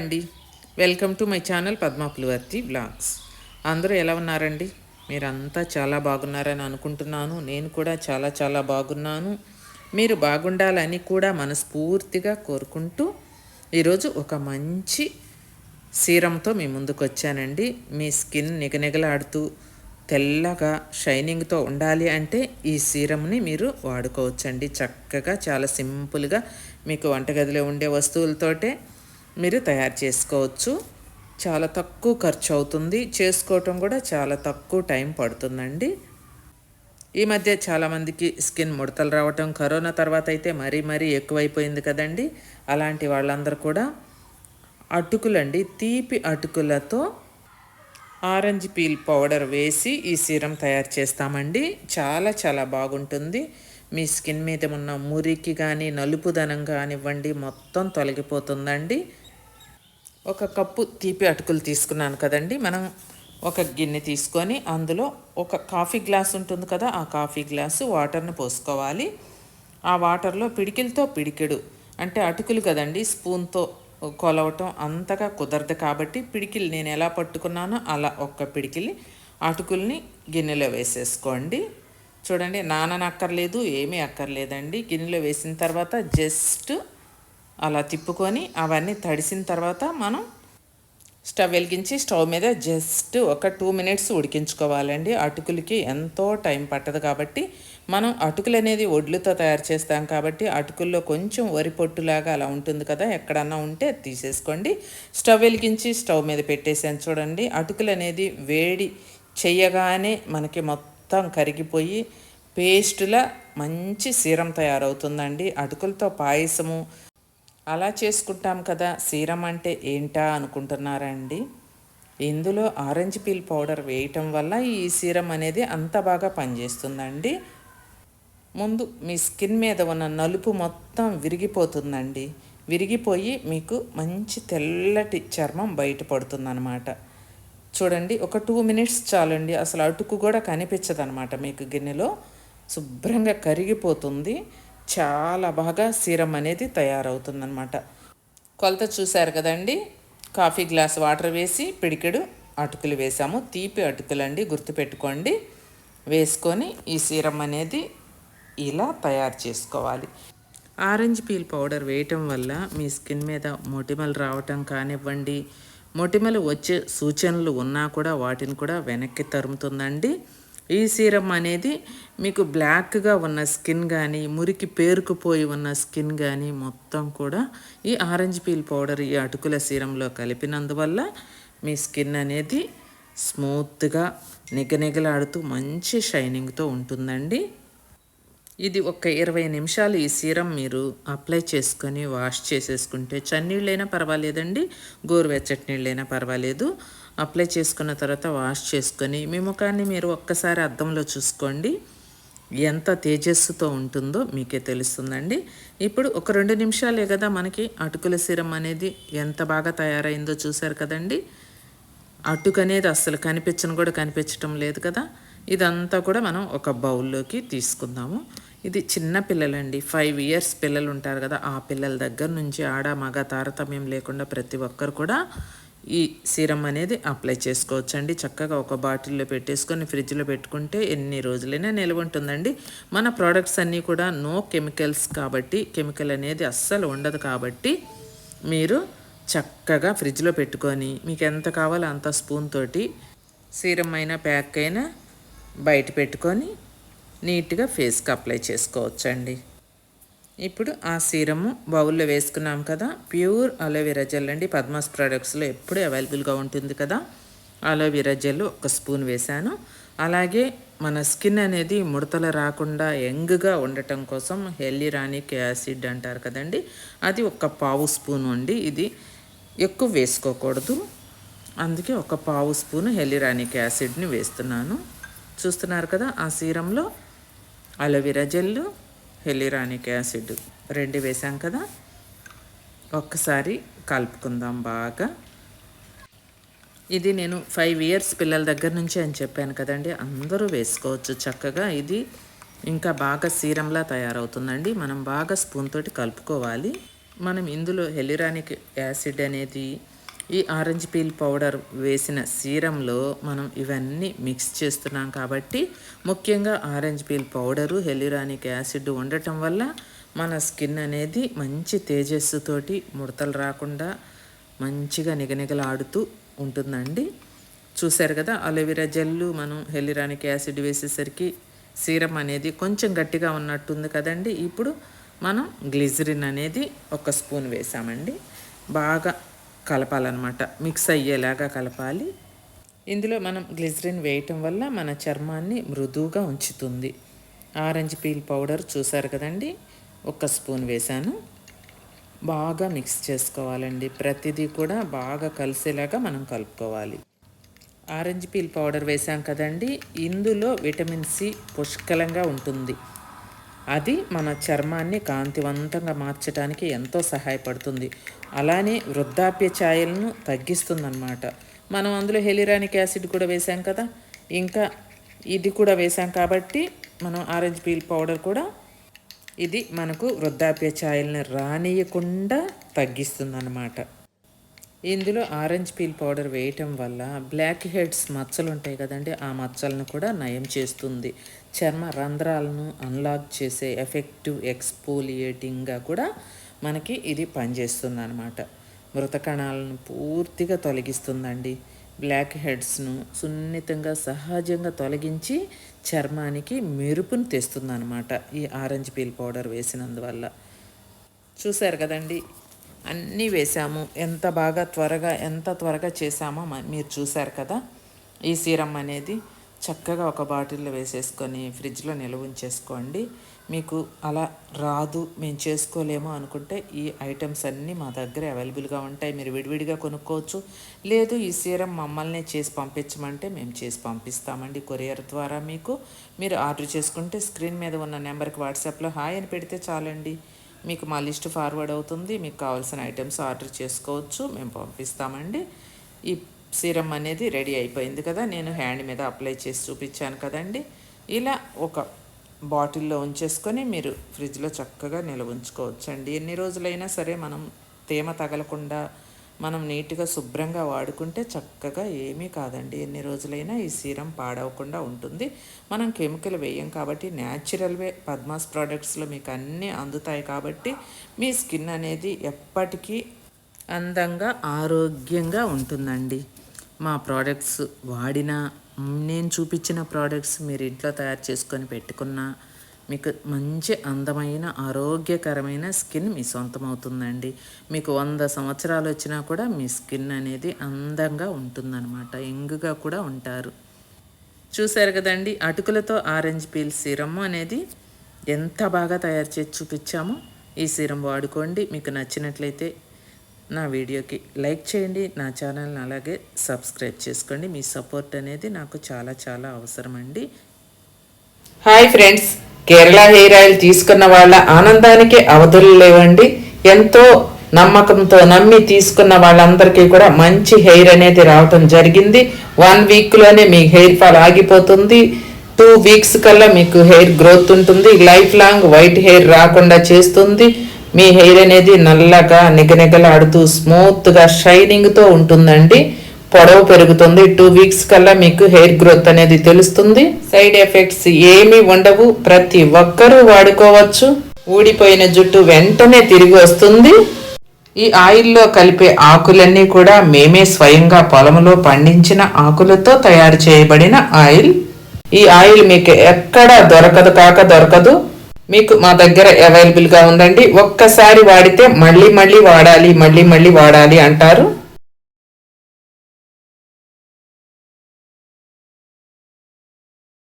అండి. Welcome to my channel పద్మాపులివర్తి blogs అందరూ ఎలా ఉన్నారండి? మీరంతా చాలా బాగున్నారని అనుకుంటున్నాను. నేను కూడా చాలా చాలా బాగున్నాను. మీరు బాగుండాలని కూడా మనస్ఫూర్తిగా కోరుకుంటూ ఈరోజు ఒక మంచి సీరంతో మీ ముందుకు వచ్చానండి. మీ స్కిన్ నిగనిగలాడుతూ తెల్లగా షైనింగ్తో ఉండాలి అంటే ఈ సీరంని మీరు వాడుకోవచ్చండి. చక్కగా చాలా సింపుల్గా మీకు వంటగదిలో ఉండే వస్తువులతోటే మీరు తయారు చేసుకోవచ్చు. చాలా తక్కువ ఖర్చు అవుతుంది. చేసుకోవటం కూడా చాలా తక్కువ టైం పడుతుందండి. ఈ మధ్య చాలామందికి స్కిన్ ముడతలు రావటం కరోనా తర్వాత అయితే మరీ మరీ ఎక్కువైపోయింది కదండి. అలాంటి వాళ్ళందరూ కూడా అటుకులండి తీపి అటుకులతో ఆరెంజ్ పీల్ పౌడర్ వేసి ఈ సీరం తయారు చేస్తామండి. చాలా చాలా బాగుంటుంది. మీ స్కిన్ మీద ఉన్న మురికి కానీ నలుపుదనం కానివ్వండి మొత్తం తొలగిపోతుందండి. ఒక కప్పు తీపి అటుకులు తీసుకున్నాను కదండి. మనం ఒక గిన్నె తీసుకొని అందులో ఒక కాఫీ గ్లాస్ ఉంటుంది కదా ఆ కాఫీ గ్లాసు వాటర్ని పోసుకోవాలి. ఆ వాటర్లో పిడికిలతో పిడికెడు. అంటే అటుకులు కదండి స్పూన్తో కొలవటం అంతగా కుదరదు కాబట్టి పిడికిలు నేను ఎలా పట్టుకున్నానో అలా ఒక్క పిడికిలి అటుకుల్ని గిన్నెలో వేసేసుకోండి. చూడండి నాననక్కర్లేదు ఏమీ అక్కర్లేదండి. గిన్నెలో వేసిన తర్వాత జస్ట్ అలా తిప్పుకొని అవన్నీ తడిసిన తర్వాత మనం స్టవ్ వెలిగించి స్టవ్ మీద జస్ట్ ఒక టూ మినిట్స్ ఉడికించుకోవాలండి. అటుకులకి ఎంతో టైం పట్టదు కాబట్టి మనం అటుకులు అనేది ఒడ్లుతో తయారు చేస్తాం కాబట్టి అటుకుల్లో కొంచెం వరి పొట్టులాగా అలా ఉంటుంది కదా ఎక్కడన్నా ఉంటే తీసేసుకోండి. స్టవ్ వెలిగించి స్టవ్ మీద పెట్టేసాను చూడండి. అటుకులు అనేది వేడి చేయగానే మనకి మొత్తం కరిగిపోయి పేస్టుల మంచి సీరం తయారవుతుందండి. అటుకులతో పాయసము అలా చేసుకుంటాం కదా సీరం అంటే ఏంటా అనుకుంటున్నారండి? ఇందులో ఆరెంజ్ పీల్ పౌడర్ వేయటం వల్ల ఈ సీరం అనేది అంత బాగా పనిచేస్తుందండి. ముందు మీ స్కిన్ మీద ఉన్న నలుపు మొత్తం విరిగిపోతుందండి. విరిగిపోయి మీకు మంచి తెల్లటి చర్మం బయటపడుతుందన్నమాట. చూడండి ఒక టూ మినిట్స్ చాలండి. అసలు అటుకు కూడా కనిపించదనమాట మీకు గిన్నెలో. శుభ్రంగా కరిగిపోతుంది. చాలా బాగా సీరం అనేది తయారవుతుందన్నమాట. కొలత చూశారు కదండి? కాఫీ గ్లాస్ వాటర్ వేసి పిడికెడు అటుకులు వేసాము. తీపి అటుకులు అండి గుర్తుపెట్టుకోండి. వేసుకొని ఈ సీరం అనేది ఇలా తయారు చేసుకోవాలి. ఆరెంజ్ పీల్ పౌడర్ వేయటం వల్ల మీ స్కిన్ మీద మొటిమలు రావటం కానివ్వండి మొటిమలు వచ్చే సూచనలు ఉన్నా కూడా వాటిని కూడా వెనక్కి తరుముతుందండి. ఈ సీరం అనేది మీకు బ్లాక్గా ఉన్న స్కిన్ కానీ మురికి పేరుకుపోయి ఉన్న స్కిన్ కానీ మొత్తం కూడా ఈ ఆరెంజ్ పీల్ పౌడర్ ఈ అటుకుల సీరంలో కలిపినందువల్ల మీ స్కిన్ అనేది స్మూత్గా నిగనిగలాడుతూ మంచి షైనింగ్తో ఉంటుందండి. ఇది ఒక ఇరవై నిమిషాలు ఈ సీరం మీరు అప్లై చేసుకొని వాష్ చేసేసుకుంటే చన్నీళ్ళైనా పర్వాలేదండి. గోరువెచ్చటి నీళ్ళైనా పర్వాలేదు. అప్లై చేసుకున్న తర్వాత వాష్ చేసుకొని మీ ముఖాన్ని మీరు ఒక్కసారి అద్దంలో చూసుకోండి. ఎంత తేజస్సుతో ఉంటుందో మీకే తెలుస్తుందండి. ఇప్పుడు ఒక రెండు నిమిషాలే కదా మనకి అటుకుల సీరం అనేది ఎంత బాగా తయారైందో చూశారు కదండి. అటుకు అనేది అస్సలు కనిపించను కూడా కనిపించటం లేదు కదా. ఇదంతా కూడా మనం ఒక బౌల్లోకి తీసుకుందాము. ఇది చిన్న పిల్లలండి. ఫైవ్ ఇయర్స్ పిల్లలు ఉంటారు కదా ఆ పిల్లల దగ్గర నుంచి ఆడ మగ తారతమ్యం లేకుండా ప్రతి ఒక్కరు కూడా ఈ సీరం అనేది అప్లై చేసుకోవచ్చండి. చక్కగా ఒక బాటిల్లో పెట్టేసుకొని ఫ్రిడ్జ్లో పెట్టుకుంటే ఎన్ని రోజులైనా నిల్వ ఉంటుందండి. మన ప్రోడక్ట్స్ అన్నీ కూడా నో కెమికల్స్ కాబట్టి కెమికల్ అనేది అస్సలు ఉండదు కాబట్టి మీరు చక్కగా ఫ్రిడ్జ్లో పెట్టుకొని మీకు ఎంత కావాలో అంత స్పూన్ తోటి సీరం అయినా ప్యాక్ అయినా బయట పెట్టుకొని నీట్గా ఫేస్కి అప్లై చేసుకోవచ్చండి. ఇప్పుడు ఆ సీరము బౌల్లో వేసుకున్నాం కదా. ప్యూర్ అలోవెరా జెల్ అండి. పద్మాస్ ప్రోడక్ట్స్లో ఎప్పుడూ అవైలబుల్గా ఉంటుంది కదా. అలోవెరా జెల్ ఒక స్పూన్ వేశాను. అలాగే మన స్కిన్ అనేది ముడతలు రాకుండా యంగ్గా ఉండటం కోసం హెల్లిరానిక్ యాసిడ్ అంటారు కదండి. అది ఒక పావు స్పూన్ అండి. ఇది ఎక్కువ వేసుకోకూడదు. అందుకే ఒక పావు స్పూన్ హెల్లిరానిక్ యాసిడ్ని వేస్తున్నాను. చూస్తున్నారు కదా ఆ సీరంలో aloe vera gel hyaluronic acid రెండు వేసాం కదా. ఒక్కసారి కలుపుకుందాం బాగా. ఇది నేను ఫైవ్ ఇయర్స్ పిల్లల దగ్గర నుంచి అని చెప్పాను కదండి. అందరూ వేసుకోవచ్చు చక్కగా. ఇది ఇంకా బాగా సీరంలా తయారవుతుందండి. మనం బాగా స్పూన్ తోటి కలుపుకోవాలి. మనం ఇందులో హెలిరానిక్ యాసిడ్ అనేది ఈ ఆరెంజ్ పీల్ పౌడర్ వేసిన సీరంలో మనం ఇవన్నీ మిక్స్ చేస్తున్నాం కాబట్టి ముఖ్యంగా orange peel powder hyaluronic acid ఉండటం వల్ల మన స్కిన్ అనేది మంచి తేజస్సుతోటి ముడతలు రాకుండా మంచిగా నిగనిగలాడుతూ ఉంటుందండి. చూశారు కదా అలోవెరా జెల్లు మనం హెలిరానిక్ యాసిడ్ వేసేసరికి సీరం అనేది కొంచెం గట్టిగా ఉన్నట్టుంది కదండి. ఇప్పుడు మనం గ్లిజరిన్ అనేది ఒక స్పూన్ వేసామండి. బాగా కలపాలన్నమాట. మిక్స్ అయ్యేలాగా కలపాలి. ఇందులో మనం గ్లిజరిన్ వేయటం వల్ల మన చర్మాన్ని మృదువుగా ఉంచుతుంది. ఆరెంజ్ పీల్ పౌడర్ చూసారు కదండి? ఒక స్పూన్ వేసాను బాగా మిక్స్ చేసుకోవాలండి. ప్రతిదీ కూడా బాగా కలిసేలాగా మనం కలుపుకోవాలి. ఆరెంజ్ పీల్ పౌడర్ వేసాం కదండి? ఇందులో విటమిన్ సి పుష్కలంగా ఉంటుంది. అది మన చర్మాన్ని కాంతివంతంగా మార్చడానికి ఎంతో సహాయపడుతుంది. అలానే వృద్ధాప్య ఛాయలను తగ్గిస్తుందన్నమాట. మనం అందులో హెలిరానిక్ యాసిడ్ కూడా వేసాం కదా. ఇంకా ఇది కూడా వేసాం కాబట్టి మనం ఆరెంజ్ పీల్ పౌడర్ కూడా ఇది మనకు వృద్ధాప్య ఛాయల్ని రానియకుండా తగ్గిస్తుందన్నమాట. ఇందులో ఆరెంజ్ పీల్ పౌడర్ వేయటం వల్ల బ్లాక్ హెడ్స్ మచ్చలు ఉంటాయి కదండి ఆ మచ్చలను కూడా నయం చేస్తుంది. చర్మ రంధ్రాలను అన్లాక్ చేసే ఎఫెక్టివ్ ఎక్స్పోలియేటింగ్గా కూడా మనకి ఇది పనిచేస్తుంది అనమాట మృత కణాలను పూర్తిగా తొలగిస్తుందండి. బ్లాక్ హెడ్స్ను సున్నితంగా సహజంగా తొలగించి చర్మానికి మెరుపును తెస్తుంది అనమాట ఈ ఆరెంజ్ పీల్ పౌడర్ వేసినందువల్ల. చూశారు కదండి అన్నీ వేసాము ఎంత బాగా త్వరగా ఎంత త్వరగా చేసామో మీరు చూశారు కదా? ఈ సీరం అనేది చక్కగా ఒక బాటిల్లో వేసేసుకొని ఫ్రిడ్జ్లో నిల్వ ఉంచేసుకోండి. మీకు అలా రాదు మేము చేసుకోలేము అనుకుంటే ఈ ఐటమ్స్ అన్నీ మా దగ్గర అవైలబుల్గా ఉంటాయి. మీరు విడివిడిగా కొనుక్కోవచ్చు. లేదు ఈ సీరం మమ్మల్ని చేసి పంపించమంటే మేము చేసి పంపిస్తామండి కొరియర్ ద్వారా మీకు. మీరు ఆర్డర్ చేసుకుంటే స్క్రీన్ మీద ఉన్న నెంబర్కి వాట్సాప్లో హాయ్ అని పెడితే చాలండి. మీకు మా లిస్ట్ ఫార్వర్డ్ అవుతుంది. మీకు కావాల్సిన ఐటమ్స్ ఆర్డర్ చేసుకోవచ్చు. మేము పంపిస్తామండి. ఈ సీరం అనేది రెడీ అయిపోయింది కదా. నేను హ్యాండ్ మీద అప్లై చేసి చూపించాను కదండి. ఇలా ఒక బాటిల్లో ఉంచేసుకొని మీరు ఫ్రిడ్జ్లో చక్కగా నిల్వ ఉంచుకోవచ్చండి. ఎన్ని రోజులైనా సరే మనం తేమ తగలకుండా మనం నీట్గా శుభ్రంగా వాడుకుంటే చక్కగా ఏమీ కాదండి. ఎన్ని రోజులైనా ఈ సీరం పాడవకుండా ఉంటుంది. మనం కెమికల్ వేయం కాబట్టి న్యాచురల్వే పద్మాస్ ప్రోడక్ట్స్లో మీకు అన్నీ అందుతాయి కాబట్టి మీ స్కిన్ అనేది ఎప్పటికీ అందంగా ఆరోగ్యంగా ఉంటుందండి. మా ప్రోడక్ట్స్ వాడిన నేను చూపించిన ప్రోడక్ట్స్ మీరు ఇంట్లో తయారు చేసుకొని పెట్టుకున్నా మీకు మంచి అందమైన ఆరోగ్యకరమైన స్కిన్ మీ సొంతం అవుతుందండి మీకు వంద సంవత్సరాలు వచ్చినా కూడా మీ స్కిన్ అనేది అందంగా ఉంటుందన్నమాట. ఎంగుగా కూడా ఉంటారు. చూశారు కదండి అటుకులతో ఆరెంజ్ పీల్ సీరమ్ అనేది ఎంత బాగా తయారు చేసి చూపించామో ఈ సీరం వాడుకోండి. మీకు నచ్చినట్లయితే నా వీడియోకి లైక్ చేయండి నా ఛానల్ని అలాగే సబ్స్క్రైబ్ చేసుకోండి. మీ సపోర్ట్ అనేది నాకు చాలా చాలా అవసరం అండి hi friends. Kerala hair oil తీసుకున్న వాళ్ళ ఆనందానికి అవధులు లేవండి. ఎంతో నమ్మకంతో నమ్మి తీసుకున్న వాళ్ళందరికీ కూడా మంచి హెయిర్ అనేది రావటం జరిగింది. వన్ వీక్లోనే మీ హెయిర్ ఫాల్ ఆగిపోతుంది. టూ వీక్స్ కల్లా మీకు హెయిర్ గ్రోత్ ఉంటుంది. లైఫ్ లాంగ్ వైట్ హెయిర్ రాకుండా చేస్తుంది. మీ హెయిర్ అనేది నల్లగా నిగనిగలాడుతూ స్మూత్గా షైనింగ్తో ఉంటుందండి. పొడవు పెరుగుతుంది. టూ వీక్స్ కల్లా మీకు హెయిర్ గ్రోత్ అనేది తెలుస్తుంది. సైడ్ ఎఫెక్ట్స్ ఏమీ ఉండవు. ప్రతి ఒక్కరూ వాడుకోవచ్చు. ఊడిపోయిన జుట్టు వెంటనే తిరిగి వస్తుంది. ఈ ఆయిల్లో కలిపే ఆకులన్నీ కూడా మేమే స్వయంగా పొలంలో పండించిన ఆకులతో తయారు చేయబడిన ఆయిల్ ఈ ఆయిల్ మీకు ఎక్కడ దొరకదు కాక దొరకదు. మీకు మా దగ్గర అవైలబుల్గా ఉందండి. ఒక్కసారి వాడితే మళ్ళీ మళ్ళీ వాడాలి మళ్ళీ మళ్ళీ వాడాలి అంటారు.